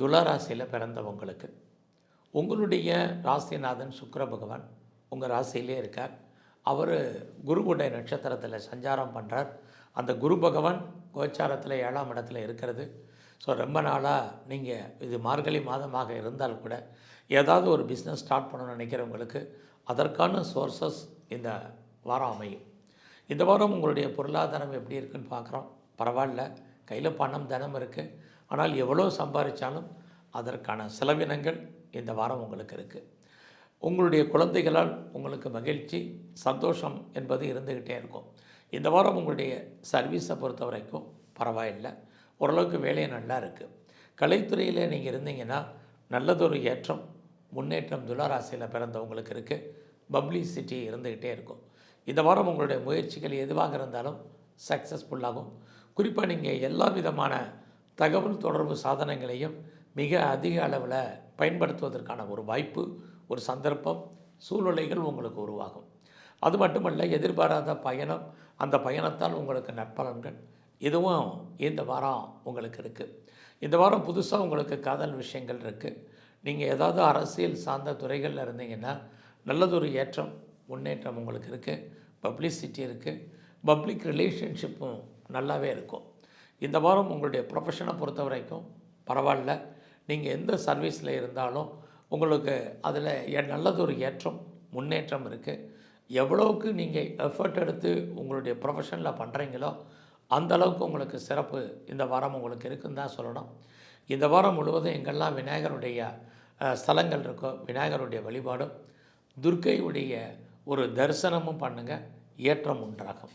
துலா ராசியில் பிறந்தவங்களுக்கு உங்களுடைய ராசிநாதன் சுக்கர பகவான் உங்கள் ராசியிலே இருக்கார். அவர் குருவுடைய நட்சத்திரத்தில் சஞ்சாரம் பண்ணுறார் அந்த குரு பகவான் கோச்சாரத்தில் ஏழாம் இடத்துல இருக்கிறது. ஸோ ரொம்ப நாளாக நீங்கள் இது மார்கழி மாதமாக இருந்தால் கூட ஏதாவது ஒரு பிஸ்னஸ் ஸ்டார்ட் பண்ணணும்னு நினைக்கிறவங்களுக்கு அதற்கான சோர்சஸ் இந்த வாரம் அமையும். இந்த வாரம் உங்களுடைய பொருளாதாரம் எப்படி இருக்குன்னு பார்க்குறோம். பரவாயில்ல. கையில் பணம் தினம் இருக்குது ஆனால் எவ்வளோ சம்பாதிச்சாலும் அதற்கான செலவினங்கள் இந்த வாரம் உங்களுக்கு இருக்குது உங்களுடைய குழந்தைகளால் உங்களுக்கு மகிழ்ச்சி சந்தோஷம் என்பது இருந்துக்கிட்டே இருக்கும். இந்த வாரம் உங்களுடைய சர்வீஸை பொறுத்த வரைக்கும் பரவாயில்லை. ஓரளவுக்கு வேலையை நல்லா இருக்குது கலைத்துறையில் நீங்கள் இருந்தீங்கன்னா நல்லதொரு ஏற்றம் முன்னேற்றம் துளாராசியில் பிறந்தவங்களுக்கு இருக்குது பப்ளிசிட்டி இருந்துக்கிட்டே இருக்கும். இந்த வாரம் உங்களுடைய முயற்சிகள் எதுவாக இருந்தாலும் சக்ஸஸ்ஃபுல்லாகும் குறிப்பாக நீங்கள் எல்லா விதமான தகவல் தொடர்பு சாதனங்களையும் மிக அதிக அளவில் பயன்படுத்துவதற்கான ஒரு வாய்ப்பு ஒரு சந்தர்ப்பம் சூழ்நிலைகள் உங்களுக்கு உருவாகும். அது மட்டுமல்ல எதிர்பாராத பயணம் அந்த பயணத்தால் உங்களுக்கு நற்பலன்கள் இதுவும் இந்த வாரம் உங்களுக்கு இருக்குது இந்த வாரம் புதுசாக உங்களுக்கு காதல் விஷயங்கள் இருக்குது நீங்கள் ஏதாவது அரசியல் சார்ந்த துறைகளில் இருந்தீங்கன்னா நல்லதொரு ஏற்றம் முன்னேற்றம் உங்களுக்கு இருக்குது பப்ளிசிட்டி இருக்குது பப்ளிக் ரிலேஷன்ஷிப்பும் நல்லாவே இருக்கும். இந்த வாரம் உங்களுடைய ப்ரொஃபஷனை பொறுத்த வரைக்கும் பரவாயில்ல. நீங்கள் எந்த சர்வீஸில் இருந்தாலும் உங்களுக்கு அதில் நல்லது நல்லதொரு ஏற்றம் முன்னேற்றம் இருக்குது எவ்வளவுக்கு நீங்கள் எஃபர்ட் எடுத்து உங்களுடைய ப்ரொஃபஷனில் பண்ணுறீங்களோ அந்தளவுக்கு உங்களுக்கு சிறப்பு இந்த வாரம் உங்களுக்கு இருக்குன்னு தான் சொல்லணும். இந்த வாரம் முழுவதும் எங்கெல்லாம் விநாயகருடைய ஸ்தலங்கள் இருக்கோ விநாயகருடைய வழிபாடும் துர்க்கையுடைய ஒரு தரிசனமும் பண்ணுங்கள் ஏற்றம் உண்டாகும்.